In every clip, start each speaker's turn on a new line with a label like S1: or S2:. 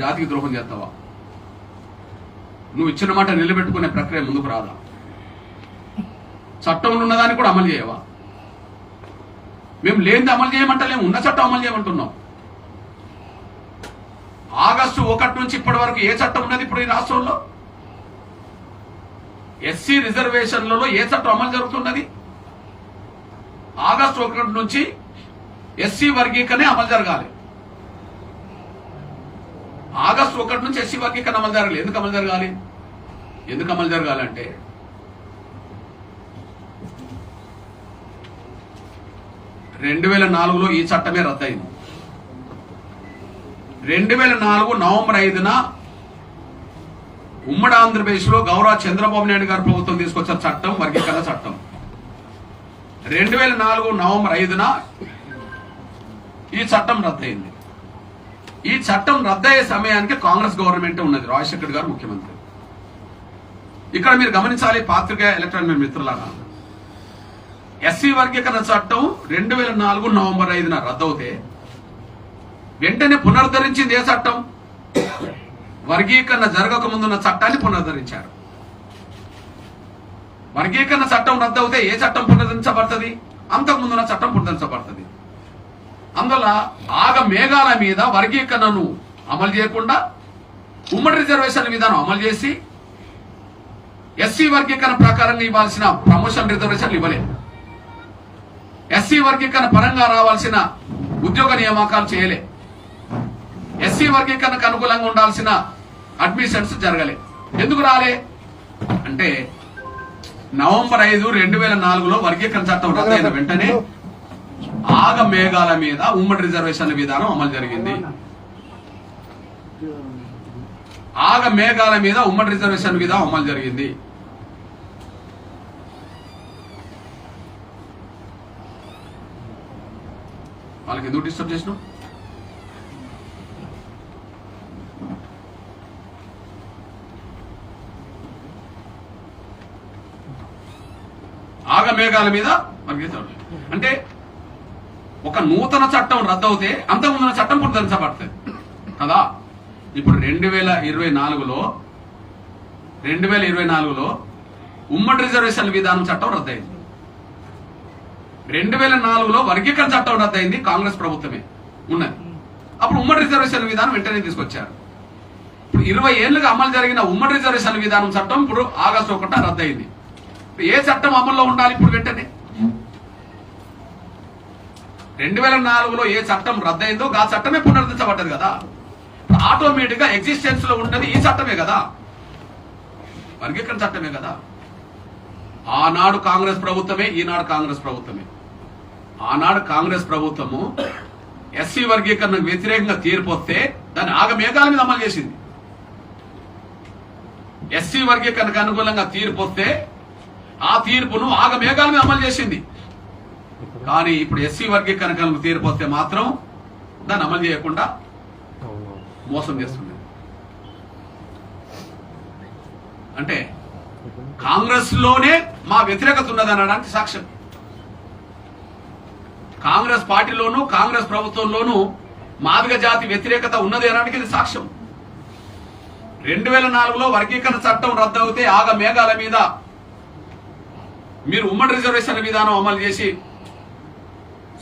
S1: జాతికి ద్రోహం చేస్తావా? నువ్వు ఇచ్చిన మాట నిలబెట్టుకునే ప్రక్రియ ముందుకు రాదా? చట్టంలో ఉన్నదాన్ని కూడా అమలు చేయవా? మేము లేనిది అమలు చేయమంటలేము ఉన్న చట్టం అమలు చేయమంటున్నాం. ఆగస్టు ఒకటి నుంచి ఇప్పటి వరకు ఏ చట్టం ఉన్నది ఇప్పుడు ఈ రాష్ట్రంలో? ఎస్సీ రిజర్వేషన్లలో ఏ చట్టం అమలు జరుగుతున్నది? ఆగస్టు ఒకటి నుంచి ఎస్సీ వర్గీకరణ అమలు జరగాలి. ఆగస్టు ఒకటి నుంచి ఎస్సీ వర్గీకరణ అమలు జరగాలి. ఎందుకు అమలు జరగాలి? ఎందుకు అమలు జరగాలంటే రెండు వేల నాలుగులో ఈ చట్టమే రద్దయింది. రెండు వేల నాలుగు నవంబర్ ఐదున ఉమ్మడి ఆంధ్రప్రదేశ్లో గౌరవ చంద్రబాబు నాయుడు గారు ప్రభుత్వం తీసుకొచ్చిన చట్టం వర్గీకరణ చట్టం. రెండు వేల నాలుగు నవంబర్ ఐదున ఈ చట్టం రద్దయింది. ఈ చట్టం రద్దయ్యే సమయానికి కాంగ్రెస్ గవర్నమెంట్ ఉన్నది. రాజశేఖర్ గారు ముఖ్యమంత్రి. ఇక్కడ మీరు గమనించాలి పాత్రిక ఎలక్ట్రానిక్ మిత్రులారా. ఎస్సీ వర్గీకరణ చట్టం రెండు వేల నాలుగు నవంబర్ ఐదున రద్దవుతే వెంటనే పునరుద్ధరించింది ఏ చట్టం? వర్గీకరణ జరగక ముందున్న చట్టాన్ని పునరుద్ధరించారు. వర్గీకరణ చట్టం రద్దవుతే ఏ చట్టం పునరుద్ధరించబడుతుంది? అంతకు ముందున్న చట్టం పునరుద్ధరించబడుతుంది. అందువల్ల ఆగ మేఘాల మీద వర్గీకరణను అమలు చేయకుండా ఉమ్మడి రిజర్వేషన్ విధానం అమలు చేసి ఎస్సీ వర్గీకరణ ప్రకారంగా ఇవ్వాల్సిన ప్రమోషన్ రిజర్వేషన్లు ఇవ్వలేదు. ఎస్సీ వర్గీకరణ పరంగా రావాల్సిన ఉద్యోగ నియామకాలు చేయలే ఎస్సీ వర్గీకరణకు అనుకూలంగా ఉండాల్సిన అడ్మిషన్స్ జరగలే ఎందుకు రాలే? అంటే నవంబర్ ఐదు రెండు వేల నాలుగులో వర్గీకరణ చట్టం రద్దయిన వెంటనే ఆగ మేఘాల మీద ఉమ్మడి రిజర్వేషన్ల విధానం అమలు జరిగింది. ఆగ మేఘాల మీద ఉమ్మడి రిజర్వేషన్ విధానం అమలు జరిగింది. వాళ్ళకి ఎందుకు డిస్టర్బ్ ఆగ మేఘాల మీద మనకి అంటే ఒక నూతన చట్టం రద్దవుతే అంతకుముందున్న చట్టం పునరుద్ధరించబడుతుంది కదా? ఇప్పుడు రెండు వేల ఇరవై నాలుగులో రెండు వేల ఇరవై నాలుగులో ఉమ్మడి రిజర్వేషన్ విధానం చట్టం రద్దయింది. రెండు వేల నాలుగులో వర్గీకరణ చట్టం రద్దయింది కాంగ్రెస్ ప్రభుత్వమే. ఉన్నది. అప్పుడు ఉమ్మడి రిజర్వేషన్ విధానం వెంటనే తీసుకొచ్చారు. ఇప్పుడు ఇరవై ఏళ్ళుగా అమలు జరిగిన ఉమ్మడి రిజర్వేషన్ విధానం చట్టం ఇప్పుడు ఆగస్టు ఒకట రద్దయింది. ఏ చట్టం అమల్లో ఉండాలి ఇప్పుడు వెంటనే? రెండు వేల నాలుగులో ఏ చట్టం రద్దయిందో ఆ చట్టమే పునరుద్ధరించబడ్డది కదా. ఆటోమేటిక్గా ఎగ్జిస్టెన్స్లో ఉన్నది ఈ చట్టమే కదా. వర్గీకరణ చట్టమే కదా. ఆనాడు కాంగ్రెస్ ప్రభుత్వమే ఈనాడు కాంగ్రెస్ ప్రభుత్వమే. ఆనాడు కాంగ్రెస్ ప్రభుత్వము ఎస్సీ వర్గీకరణకు వ్యతిరేకంగా తీరిపోతే దాన్ని ఆగమేఘాల మీద అమలు చేసింది. ఎస్సీ వర్గీకరణకు అనుకూలంగా తీరిపోతే ఆ తీర్పును ఆగమేఘాల మీద అమలు చేసింది. కానీ ఇప్పుడు ఎస్సీ వర్గీకరణకు తీర్పు వస్తే మాత్రం దాన్ని అమలు చేయకుండా మోసం చేస్తుంది. అంటే కాంగ్రెస్లోనే మా వ్యతిరేకత ఉన్నది అనడానికి సాక్ష్యం. కాంగ్రెస్ పార్టీలోను కాంగ్రెస్ ప్రభుత్వంలోను మాదిగ జాతి వ్యతిరేకత ఉన్నది అనడానికి ఇది సాక్ష్యం. రెండు వేల నాలుగులో వర్గీకరణ చట్టం రద్దు అవుతే ఆగ మేఘాల మీద మీరు ఉమ్మడి రిజర్వేషన్ విధానం అమలు చేసి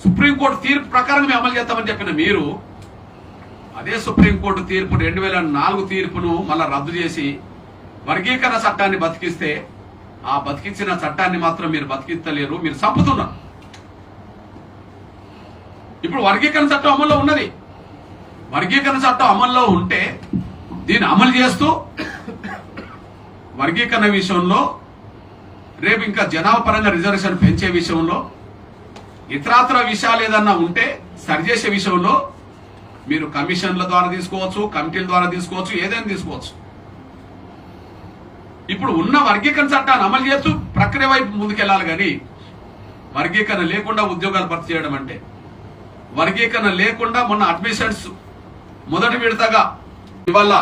S1: సుప్రీంకోర్టు తీర్పు ప్రకారం మేము అమలు చేస్తామని చెప్పిన మీరు అదే సుప్రీంకోర్టు తీర్పు రెండు వేల నాలుగు తీర్పును మళ్ళా రద్దు చేసి వర్గీకరణ చట్టాన్ని బతికిస్తే ఆ బతికించిన చట్టాన్ని మాత్రం మీరు బతికించలేరు మీరు చంపుతున్నారు. ఇప్పుడు వర్గీకరణ చట్టం అమల్లో ఉన్నది. వర్గీకరణ చట్టం అమల్లో ఉంటే దీన్ని అమలు చేస్తూ వర్గీకరణ విషయంలో రేపు ఇంకా జనాభా పరంగా రిజర్వేషన్ పెంచే విషయంలో ఇతరాతర విషయాలు ఏదన్నా ఉంటే సరిచేసే విషయంలో మీరు కమిషన్ల ద్వారా తీసుకోవచ్చు కమిటీల ద్వారా తీసుకోవచ్చు ఏదైనా తీసుకోవచ్చు. ఇప్పుడు ఉన్న వర్గీకరణ చట్టాన్ని అమలు చేస్తూ ప్రక్రియ వైపు ముందుకెళ్ళాలి కానీ వర్గీకరణ లేకుండా ఉద్యోగాలు భర్తీ చేయడం అంటే వర్గీకరణ లేకుండా మొన్న అడ్మిషన్స్ మొదటి విడతగా ఇవాళ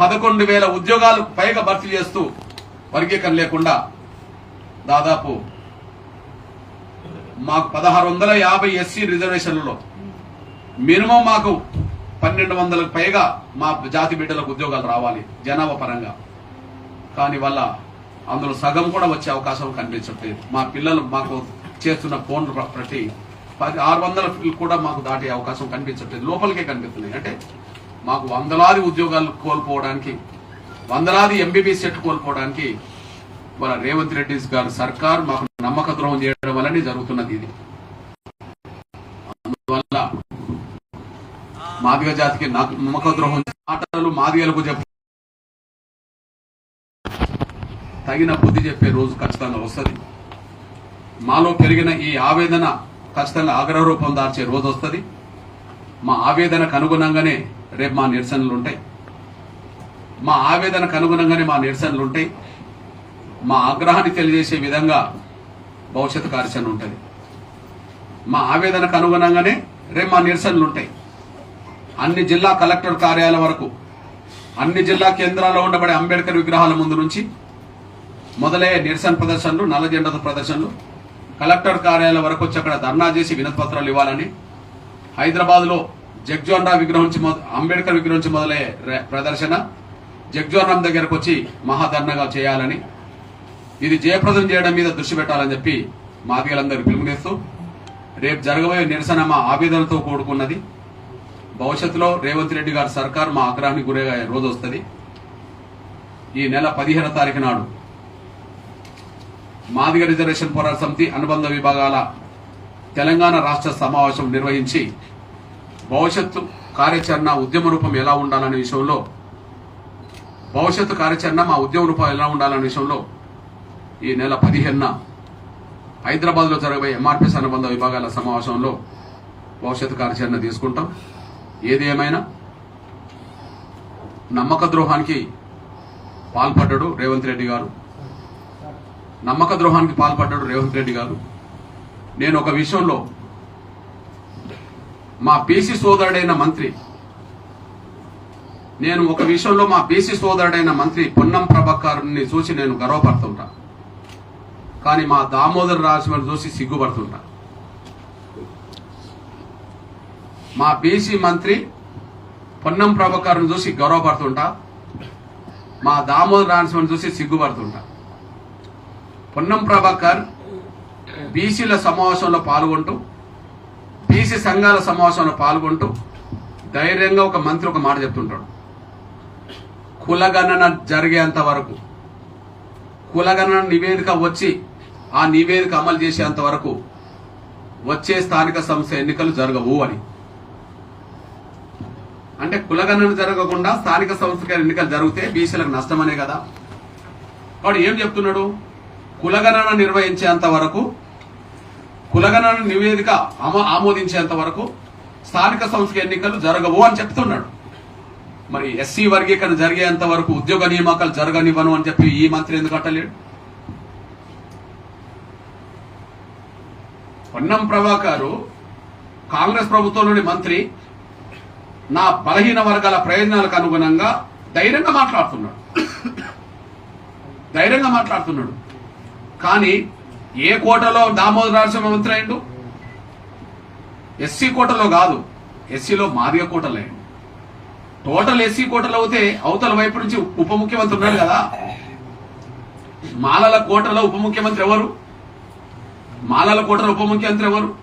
S1: పదకొండు వేల ఉద్యోగాలు పైగా భర్తీ చేస్తూ వర్గీకరణ లేకుండా దాదాపు మాకు పదహారు వందల యాభై ఎస్సీ రిజర్వేషన్లలో మినిమం మాకు పన్నెండు వందలకు పైగా మా జాతి బిడ్డలకు ఉద్యోగాలు రావాలి జనాభా పరంగా. కానీ వల్ల అందులో సగం కూడా వచ్చే అవకాశం కనిపించట్లేదు. మా పిల్లలు మాకు చేస్తున్న ఫోన్లు ప్రతి పది ఆరు వందల కూడా మాకు దాటే అవకాశం కనిపించట్లేదు. లోపలికే కనిపిస్తున్నాయి. అంటే మాకు వందలాది ఉద్యోగాలు కోల్పోవడానికి వందలాది ఎంబీబీ సెట్ కోల్పోవడానికి మన రేవంత్ రెడ్డి గారు సర్కార్ మాకు నమ్మక ద్రోహం చేయడం వల్లనే జరుగుతున్నది ఇది. అందువల్ల మాదిగ జాతికి నాకు నమ్మక ద్రోహం మాటలు మాదిగలకు చెప్ప తగిన బుద్ధి చెప్పే రోజు ఖచ్చితంగా వస్తుంది. మాలో పెరిగిన ఈ ఆవేదన ఖచ్చితంగా ఆగ్రహ రూపం దాల్చే రోజు వస్తుంది. మా ఆవేదనకు అనుగుణంగానే రేపు మా నిరసనలు ఉంటాయి మా ఆవేదనకు అనుగుణంగానే మా నిరసనలు ఉంటాయి మా ఆగ్రహాన్ని తెలియజేసే విధంగా భవిష్యత్తు కార్యాచరణ ఉంటుంది. మా ఆవేదనకు అనుగుణంగానే రేపు మా నిరసనలు ఉంటాయి. అన్ని జిల్లా కలెక్టర్ కార్యాలయం వరకు అన్ని జిల్లా కేంద్రాల్లో ఉండబడే అంబేద్కర్ విగ్రహాల ముందు నుంచి మొదలయ్యే నిరసన ప్రదర్శనలు నల్ల జెండాతో ప్రదర్శనలు కలెక్టర్ కార్యాలయం వరకు వచ్చి అక్కడ ధర్నా చేసి వినతిపత్రాలు ఇవ్వాలని హైదరాబాద్లో జగ్జోన్ విగ్రహం నుంచి అంబేద్కర్ విగ్రహం నుంచి మొదలయ్యే ప్రదర్శన జగ్జోన్ రామ్ దగ్గరకు వచ్చి మహాధర్నగా చేయాలని ఇది జయప్రదం చేయడం మీద దృష్టి పెట్టాలని చెప్పి మాదిగలందరూ పిలుపునిస్తూ రేపు జరగబోయే నిరసన మా ఆవేదనతో కూడుకున్నది. భవిష్యత్తులో రేవంత్ రెడ్డి గారి సర్కార్ మా ఆగ్రహానికి గురయ్యే రోజు వస్తుంది. ఈ నెల పదిహేను తారీఖు నాడు మాదిగ రిజర్వేషన్ పోరాట సమితి అనుబంధ విభాగాల తెలంగాణ రాష్ట్ర సమావేశం నిర్వహించి భవిష్యత్తు కార్యాచరణ ఉద్యమ రూపం ఎలా ఉండాలనే విషయంలో భవిష్యత్తు కార్యాచరణ మా ఉద్యమ రూపం ఎలా ఉండాలనే విషయంలో ఈ నెల పదిహేనున హైదరాబాద్లో జరగబోయే ఎంఆర్పిఎస్ అనుబంధ విభాగాల సమావేశంలో భవిష్యత్తు కార్యాచరణ తీసుకుంటాం. ఏది ఏమైనా నమ్మక ద్రోహానికి పాల్పడ్డాడు రేవంత్ రెడ్డి గారు. నమ్మక ద్రోహానికి పాల్పడ్డాడు రేవంత్ రెడ్డి గారు. నేను ఒక విషయంలో మా బీసీ సోదరుడైన మంత్రి నేను ఒక విషయంలో మా బీసీ సోదరుడైన మంత్రి పొన్నం ప్రభాకర్ని చూసి నేను గర్వపడుతుంటా. కానీ మా దామోదర్ రాజమని చూసి సిగ్గుపడుతుంటా. మా బీసీ మంత్రి పొన్నం ప్రభాకర్ని చూసి గౌరవపడుతుంటా. మా దామోదర్ రాజమని చూసి సిగ్గుపడుతుంటా. పొన్నం ప్రభాకర్ బీసీల సమావేశంలో పాల్గొంటూ బీసీ సంఘాల సమావేశంలో పాల్గొంటూ ధైర్యంగా ఒక మంత్రి ఒక మాట చెప్తుంటాడు. కులగణన జరిగేంత వరకు కులగణన నివేదిక వచ్చి ఆ నివేదిక అమలు చేసేంత వరకు వచ్చే స్థానిక సంస్థ ఎన్నికలు జరగవు అని. అంటే కులగణన జరగకుండా స్థానిక సంస్థల ఎన్నికలు జరిగితే బీసీలకు నష్టమనే కదా. వాడు ఏం చెప్తున్నాడు? కులగణన నిర్వహించేంత వరకు కులగణన నివేదిక ఆమోదించేంత వరకు స్థానిక సంస్థకి ఎన్నికలు జరగవు అని చెప్తున్నాడు. మరి ఎస్సీ వర్గీకరణ జరిగేంత వరకు ఉద్యోగ నియామకాలు జరగనివ్వను అని చెప్పి ఈ మంత్రి ఎందుకు అంటలేడు? పొన్నం ప్రభాకరు కాంగ్రెస్ ప్రభుత్వంలోని మంత్రి నా బలహీన వర్గాల ప్రయోజనాలకు అనుగుణంగా ధైర్యంగా మాట్లాడుతున్నాడు. ధైర్యంగా మాట్లాడుతున్నాడు. కానీ ఏ కోటలో దామోదర నరసింహ మంత్రి అయిండు? ఎస్సీ కోటలో కాదు. ఎస్సీలో మాదిగ కోటలో. అయిండు టోటల్ ఎస్సీ కోటలో అవుతే అవతల వైపు నుంచి ఉప ముఖ్యమంత్రి ఉన్నాడు కదా. మాలల కోటలో ఉప ముఖ్యమంత్రి ఎవరు? మాలల కోటలో ఉప ముఖ్యమంత్రి ఎవరు?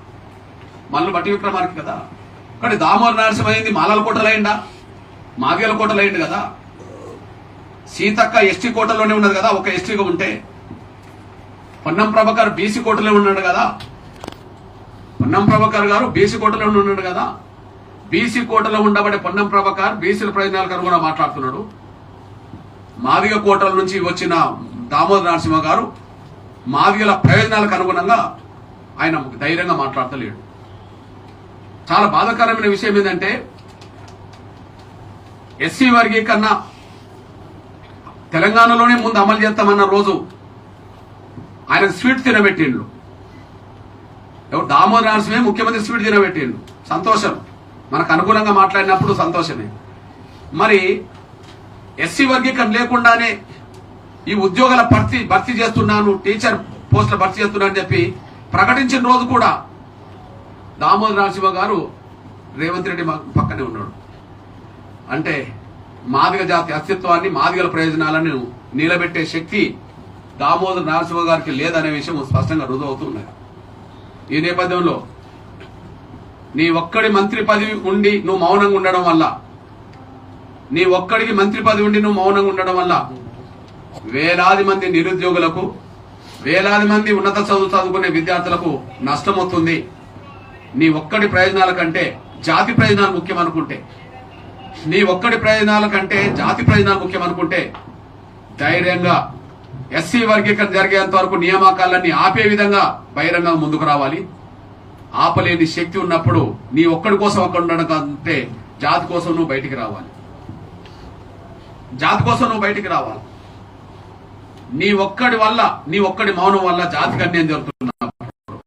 S1: మళ్ళీ బట్టి విక్రమార్కి కదా. కానీ దామోదర నరసింహ అయింది మాలల కోటలో అయిందా మాదిగల కదా. సీతక్క ఎస్టీ కోటలోనే ఉన్నది కదా ఒక ఎస్టీగా ఉంటే. పొన్నం ప్రభాకర్ బీసీ కోటలో ఉన్నాడు కదా. పొన్నం ప్రభాకర్ గారు బీసీ కోటలో ఉన్నాడు కదా. బీసీ కోటలో ఉండబడే పొన్నం ప్రభాకర్ బీసీల ప్రయోజనాలకు అనుగుణంగా మాట్లాడుతున్నాడు. మాదిగ కోటల నుంచి వచ్చిన దామోదర నరసింహ గారు మాదిగల ప్రయోజనాలకు అనుగుణంగా ఆయన ధైర్యంగా మాట్లాడతలేడు. చాలా బాధాకరమైన విషయం ఏంటంటే ఎస్సీ వర్గీకరణ తెలంగాణలోనే ముందు అమలు చేస్తామన్న రోజు ఆయన స్వీట్ తినబెట్టిండు ఎవరు దామోదర నరసింహే ముఖ్యమంత్రి స్వీట్ తినబెట్టిండు సంతోషం. మనకు అనుకూలంగా మాట్లాడినప్పుడు సంతోషమే. మరి ఎస్సీ వర్గీకరణ లేకుండానే ఈ ఉద్యోగాల భర్తీ భర్తీ చేస్తున్నాను టీచర్ పోస్టుల భర్తీ చేస్తున్నాను అని చెప్పి ప్రకటించిన రోజు కూడా దామోదర నరసింహ గారు రేవంత్ రెడ్డి మా పక్కనే ఉన్నాడు. అంటే మాదిగ జాతి అస్తిత్వాన్ని మాదిగల ప్రయోజనాలను నిలబెట్టే శక్తి దామోదర్ నరసింహ గారికి లేదనే విషయం స్పష్టంగా రుజువు అవుతున్నది ఈ నేపథ్యంలో నీ ఒక్కడి మంత్రి పదవి ఉండి నువ్వు మౌనంగా ఉండడం వల్ల నీ ఒక్కడికి మంత్రి పదవి ఉండి నువ్వు మౌనంగా ఉండడం వల్ల వేలాది మంది నిరుద్యోగులకు వేలాది మంది ఉన్నత చదువు చదువుకునే విద్యార్థులకు నష్టం అవుతుంది నీ ఒక్కడి ప్రయోజనాల కంటే జాతి ప్రయోజనాలు ముఖ్యం అనుకుంటే. నీ ఒక్కడి ప్రయోజనాల కంటే జాతి ప్రయోజనాలు ముఖ్యం అనుకుంటే. ధైర్యంగా ఎస్సీ వర్గీకరణ జరిగేంత వరకు నియామకాలన్నీ ఆపే విధంగా బహిరంగంగా ముందుకు రావాలి. ఆపలేని శక్తి ఉన్నప్పుడు నీ ఒక్కడి కోసం అక్కడ ఉండడం కంటే జాతి కోసం నువ్వు బయటికి రావాలి. జాతి కోసం నువ్వు బయటికి రావాలి. నీ ఒక్కడి వల్ల నీ ఒక్కడి మౌనం వల్ల జాతికి అన్యాయం జరుగుతున్నా